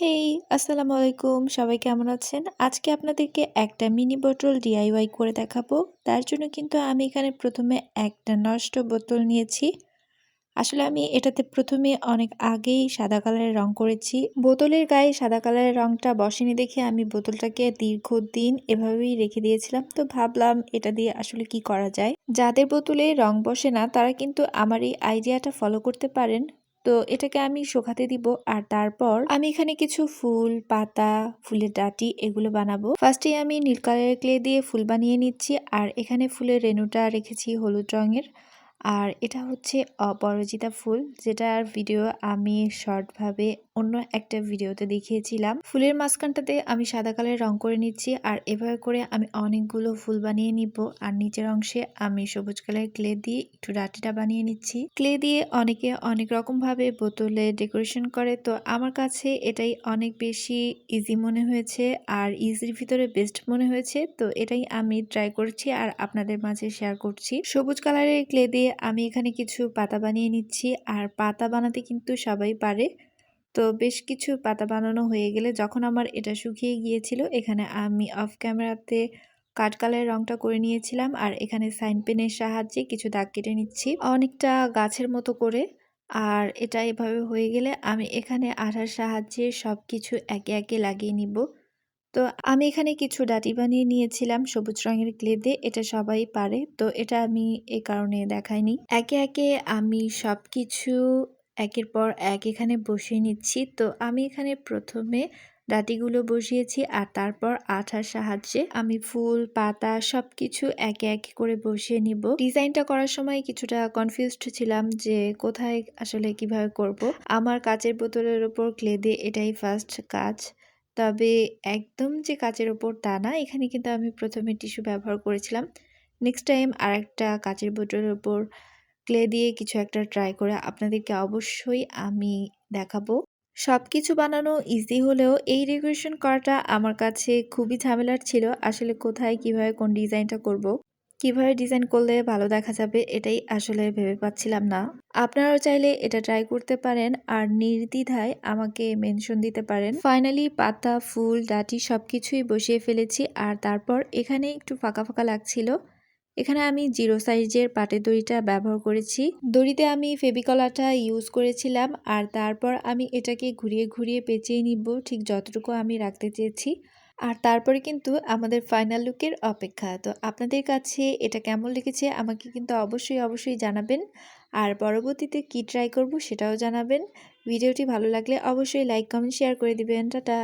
হেই আসসালামু আলাইকুম। সবাই কেমন আছেন? আজকে আপনাদেরকে একটা মিনি বোতল ডিআইওয়াই করে দেখাবো। তার জন্য কিন্তু আমি এখানে প্রথমে একটা নষ্ট বোতল নিয়েছি। আসলে আমি এটাতে প্রথমে অনেক আগেই সাদা কালারের রং করেছি। বোতলের গায়ে সাদা কালারের রংটা বসেনি দেখে আমি বোতলটাকে দীর্ঘদিন এভাবেই রেখে দিয়েছিলাম। তো ভাবলাম এটা দিয়ে আসলে কি করা যায়? যাদের বোতলে রং বসে না, তারা কিন্তু আমার এই আইডিয়াটা ফলো করতে পারেন। তো এটাকে আমি শোকাতে দিব আর তারপর আমি এখানে কিছু ফুল, পাতা, ফুলের ডাটি এগুলো বানাবো। ফার্স্টে আমি নীল কালারের ক্লে দিয়ে ফুল বানিয়ে নিচ্ছি আর এখানে ফুলের রেণুটা রেখেছি হলুদ রঙের। আর এটা হচ্ছে অপরাজিতা ফুল যেটার ভিডিও আমি শর্টভাবে অন্য একটা ভিডিওতে দেখিয়েছিলাম। ফুলের মাঝখানটাতে আমি সাদা কালার রং করে নিচ্ছি আর এভাবে করে আমি অনেকগুলো ফুল বানিয়ে নিব। আর নিচের অংশে আমি সবুজ কালার ক্লে দিয়ে একটু রাটিটা বানিয়ে নিচ্ছি। ক্লে দিয়ে অনেকে অনেক রকম ভাবে বোতলে ডেকোরেশন করে, তো আমার কাছে এটাই অনেক বেশি ইজি মনে হয়েছে আর ইজির ভিতরে বেস্ট মনে হয়েছে, তো এটাই আমি ট্রাই করছি আর আপনাদের মাঝে শেয়ার করছি। সবুজ কালারের ক্লে দিয়ে আমি এখানে কিছু পাতা বানিয়ে নিচ্ছি। আর পাতা বানাতে কিন্তু সবাই পারে। তো বেশ কিছু পাতা বানানো হয়ে গেলে যখন আমার এটা শুকিয়ে গিয়েছিল, এখানে আমি অফ ক্যামেরাতে কাঠ কালারের রংটা করে নিয়েছিলাম। আর এখানে সাইন পেনের সাহায্যে কিছু দাগ কেটে নিচ্ছি, অনেকটা গাছের মতো করে। আর এটা এভাবে হয়ে গেলে আমি এখানে আঠার সাহায্যে সব কিছু একে একে লাগিয়ে নিব। তো আমি এখানে কিছু ডাটি বানিয়ে নিয়েছিলাম সবুজ রঙের ক্লে দিয়ে, এটা সবাই পারে। তো এটা আমি এ কারণে দেখাইনি। একে একে আমি সব কিছু একের পর এক এখানে বসিয়ে নিচ্ছি। তো আমি এখানে প্রথমে ডাটিগুলো বসিয়েছি আর তারপর আঠার সাহায্যে আমি ফুল, পাতা সব কিছু একে একে করে বসিয়ে নিব। ডিজাইনটা করার সময় কিছুটা কনফিউজড ছিলাম যে কোথায় আসলে কীভাবে করব। আমার কাচের বোতলের ওপর ক্লে দিয়ে এটাই ফার্স্ট কাজ। তবে একদম যে কাচের ওপর তা না, এখানে কিন্তু আমি প্রথমে টিস্যু ব্যবহার করেছিলাম নেক্সট টাইম আর একটা কাচের বোতলের ওপর ক্লে দিয়ে কিছু একটা ট্রাই করে আপনাদেরকে অবশ্যই আমি দেখাবো সব কিছু বানানো ইজি হলেও এই ডেকোরেশন করাটা আমার কাছে খুবই ঝামেলার ছিল, আসলে কোথায় কীভাবে কোন ডিজাইনটা করব। কীভাবে ডিজাইন করলে ভালো দেখা যাবে এটাই আসলে ভেবে পাচ্ছিলাম না। আপনারাও চাইলে এটা ট্রাই করতে পারেন আর নির্দ্বিধায় আমাকে মেনশন দিতে পারেন। ফাইনালি পাতা, ফুল, ডাটি সব কিছুই বসিয়ে ফেলেছি আর তারপর এখানে একটু ফাঁকা ফাঁকা লাগছিল। এখানে আমি জিরো সাইজের পাটের দড়িটা ব্যবহার করেছি। দড়িতে আমি ফেবিকলাটা ইউজ করেছিলাম আর তারপর আমি এটাকে ঘুরিয়ে ঘুরিয়ে পেঁচিয়ে নিব। ঠিক যতটুকু আমি রাখতে চেয়েছি। আর তারপরে কিন্তু আমাদের ফাইনাল লুকের অপেক্ষা। তো আপনাদের কাছে এটা কেমন লেগেছে আমাকে কিন্তু অবশ্যই অবশ্যই জানাবেন। আর পরবর্তীতে কি ট্রাই করব সেটাও জানাবেন। ভিডিওটি ভালো লাগলে অবশ্যই লাইক কমেন্ট শেয়ার করে দিবেন। টাটা!